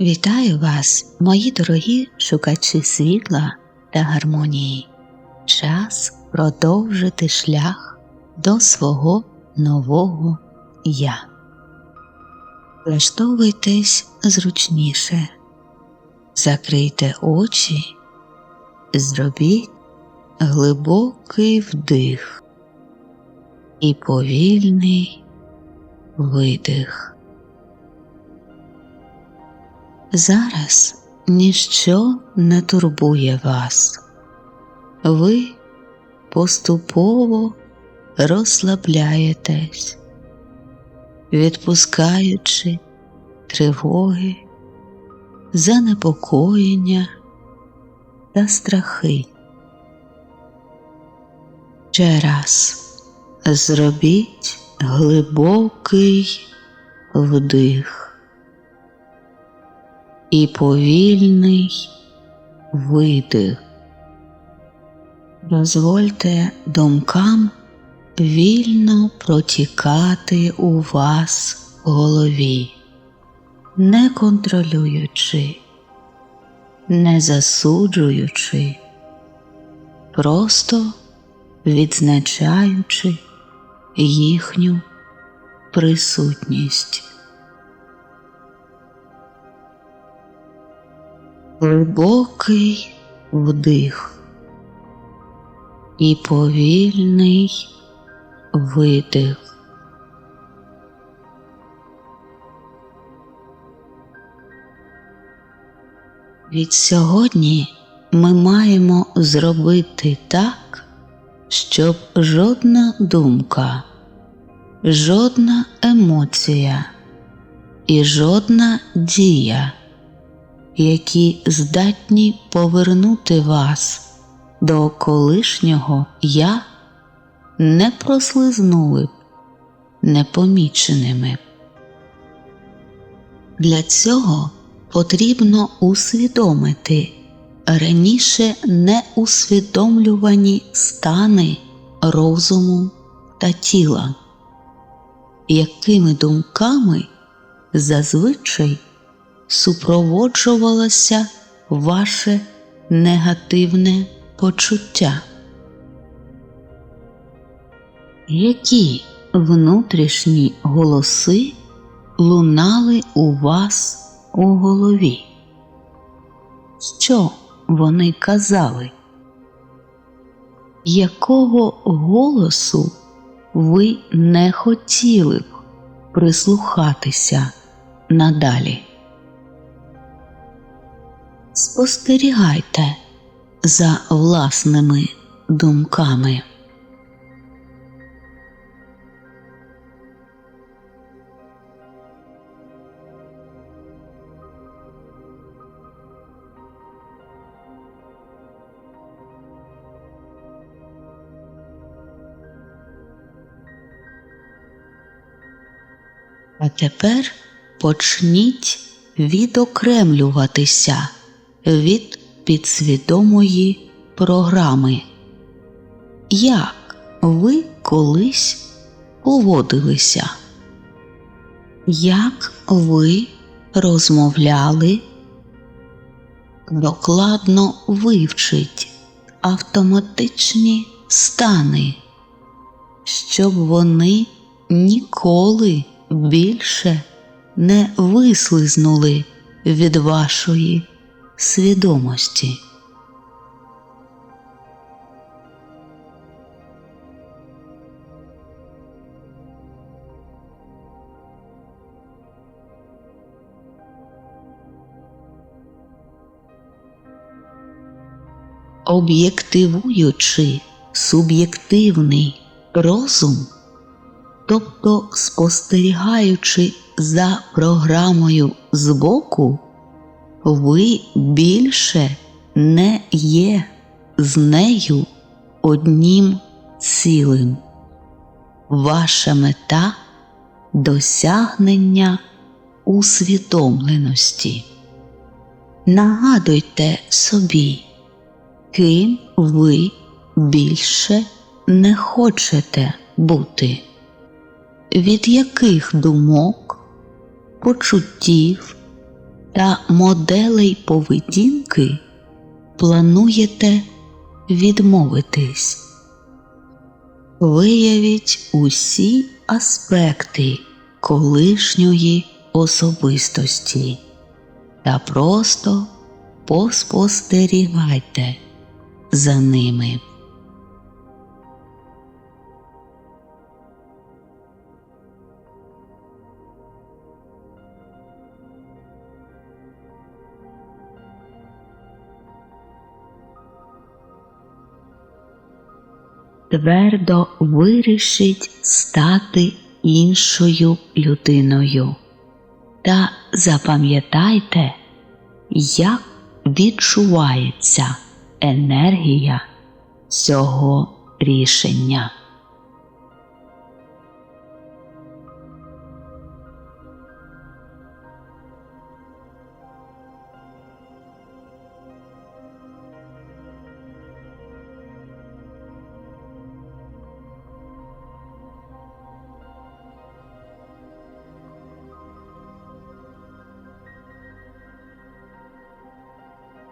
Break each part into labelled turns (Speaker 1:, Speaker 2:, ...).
Speaker 1: Вітаю вас, мої дорогі шукачі світла та гармонії. Час продовжити шлях до свого нового я. Влаштовуйтесь зручніше, закрийте очі, зробіть глибокий вдих і повільний видих. Зараз ніщо не турбує вас. Ви поступово розслабляєтесь, відпускаючи тривоги, занепокоєння та страхи. Ще раз зробіть глибокий вдих і повільний видих. Дозвольте думкам вільно протікати у вас в голові, не контролюючи, не засуджуючи, просто відзначаючи їхню присутність. Глибокий вдих і повільний видих. Від сьогодні ми маємо зробити так, щоб жодна думка, жодна емоція і жодна дія які здатні повернути вас до колишнього я, не прослизнули б непоміченими. Для цього потрібно усвідомити раніше неусвідомлювані стани розуму та тіла, якими думками зазвичай супроводжувалося ваше негативне почуття? Які внутрішні голоси лунали у вас у голові? Що вони казали? Якого голосу ви не хотіли б прислухатися надалі? Спостерігайте за власними думками. А тепер почніть відокремлюватися від підсвідомої програми. Як ви колись поводилися? Як ви розмовляли? Докладно вивчить автоматичні стани, щоб вони ніколи більше не вислизнули від вашої свідомості. Об'єктивуючи суб'єктивний розум, тобто спостерігаючи за програмою збоку, ви більше не є з нею однім цілим. Ваша мета досягнення усвідомленості. Нагадуйте собі, ким ви більше не хочете бути, від яких думок, почуттів та моделей поведінки плануєте відмовитись. Виявіть усі аспекти колишньої особистості та просто поспостерігайте за ними. Твердо вирішить стати іншою людиною та запам'ятайте, як відчувається енергія цього рішення.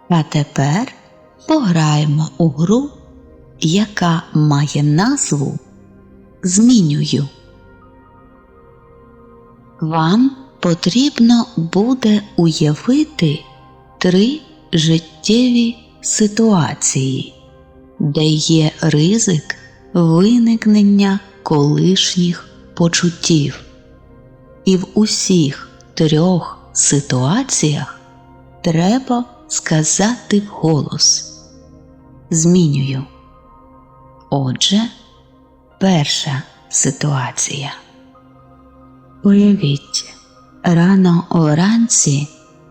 Speaker 1: А тепер пограємо у гру, яка має назву Змінюю. Вам потрібно буде уявити три життєві ситуації, де є ризик виникнення колишніх почуттів. І в усіх трьох ситуаціях треба сказати вголос. Змінюю. Отже, перша ситуація. Уявіть, рано вранці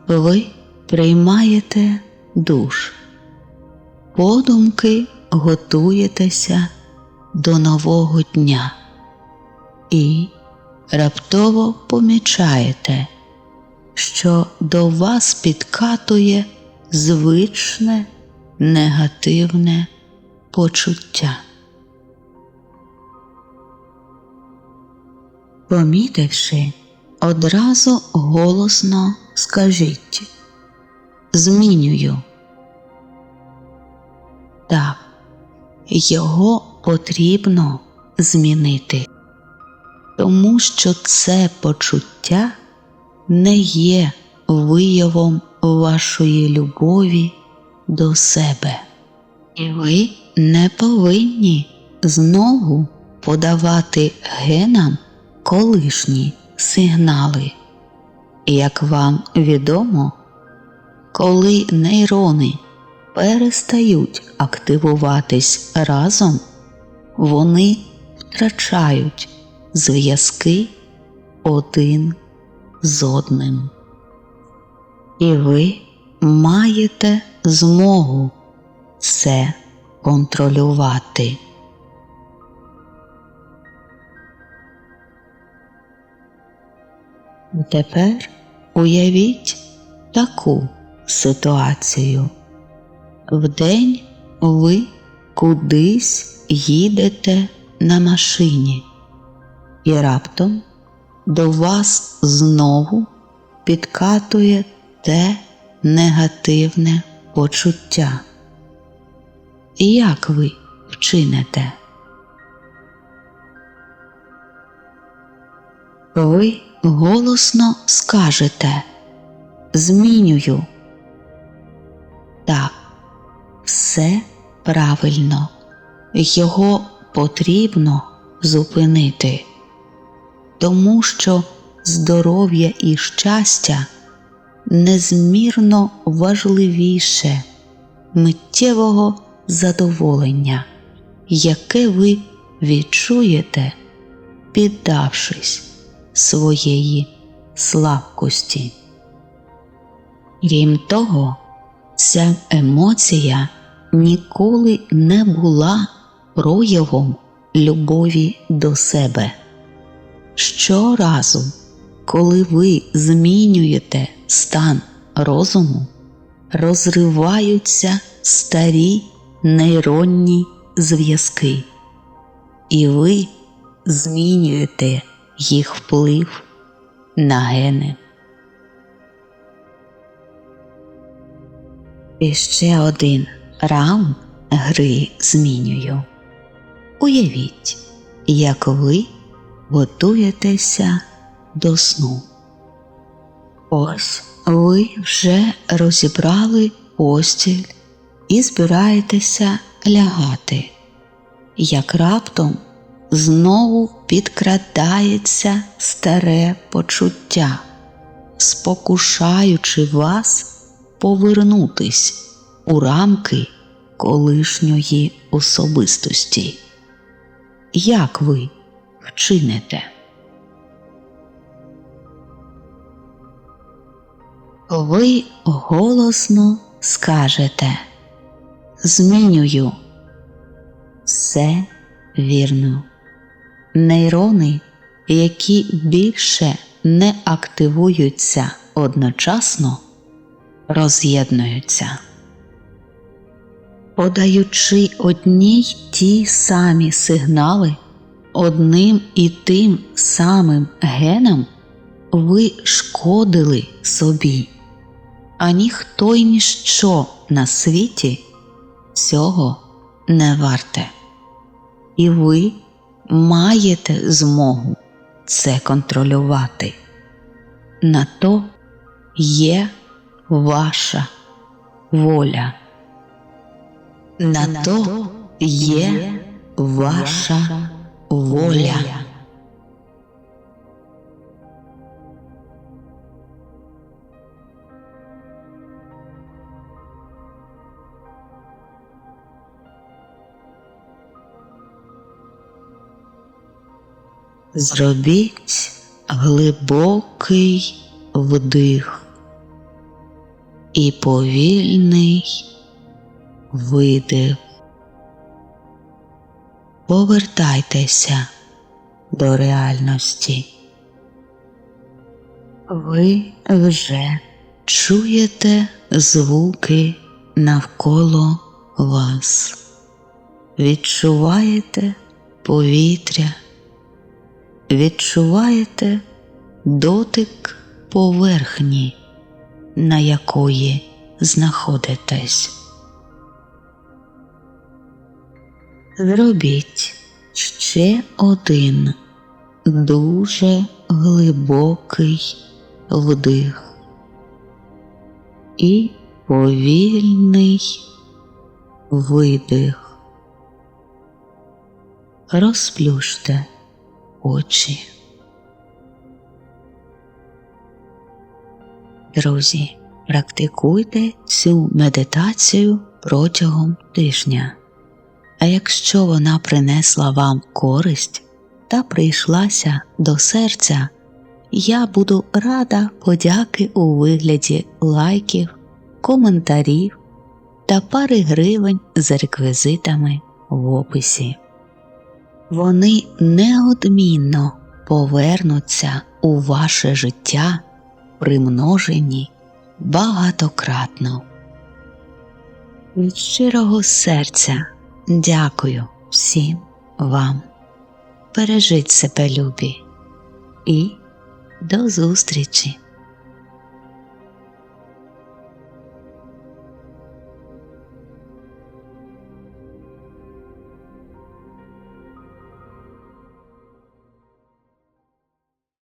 Speaker 1: ви приймаєте душ, подумки готуєтеся до нового дня і раптово помічаєте, що до вас підкатує звичне негативне почуття. Помітивши, одразу голосно скажіть Змінюю. Так, його потрібно змінити, тому що це почуття не є виявом вашої любові до себе. І ви не повинні знову подавати генам колишні сигнали. Як вам відомо, коли нейрони перестають активуватись разом, вони втрачають зв'язки один з одним. І ви маєте змогу це контролювати. Тепер уявіть таку ситуацію. Вдень ви кудись їдете на машині, і раптом до вас знову підкатує те негативне почуття. Як ви вчините? Ви голосно скажете Змінюю. Так, все правильно, його потрібно зупинити, тому що здоров'я і щастя незмірно важливіше миттєвого задоволення, яке ви відчуєте, піддавшись своєї слабкості. Крім того, ця емоція ніколи не була проявом любові до себе. Щоразу, коли ви змінюєте стан розуму, розриваються старі нейронні зв'язки, і ви змінюєте їх вплив на гени. І ще один раунд гри змінюю. Уявіть, як ви готуєтеся до сну. Ось ви вже розібрали постіль і збираєтеся лягати, як раптом знову підкрадається старе почуття, спокушаючи вас повернутись у рамки колишньої особистості. Як ви вчините? Ви голосно скажете Змінюю. Все вірно. Нейрони, які більше не активуються одночасно, роз'єднуються. Подаючи одні й ті самі сигнали одним і тим самим генам, ви шкодили собі, а ніхто й ніщо на світі цього не варте. І ви маєте змогу це контролювати. На то є ваша воля. На то є ваша воля. Зробіть глибокий вдих і повільний видих. Повертайтеся до реальності. Ви вже чуєте звуки навколо вас, відчуваєте повітря, відчуваєте дотик поверхні, на якої знаходитесь. Зробіть ще один дуже глибокий вдих і повільний видих. Розплющте очі. Друзі, практикуйте цю медитацію протягом тижня. А якщо вона принесла вам користь та прийшлася до серця, я буду рада подяки у вигляді лайків, коментарів та пари гривень за реквізитами в описі. Вони неодмінно повернуться у ваше життя, примножені багатократно. Від щирого серця. Дякую всім вам. Бережіть себе, любі, і до зустрічі!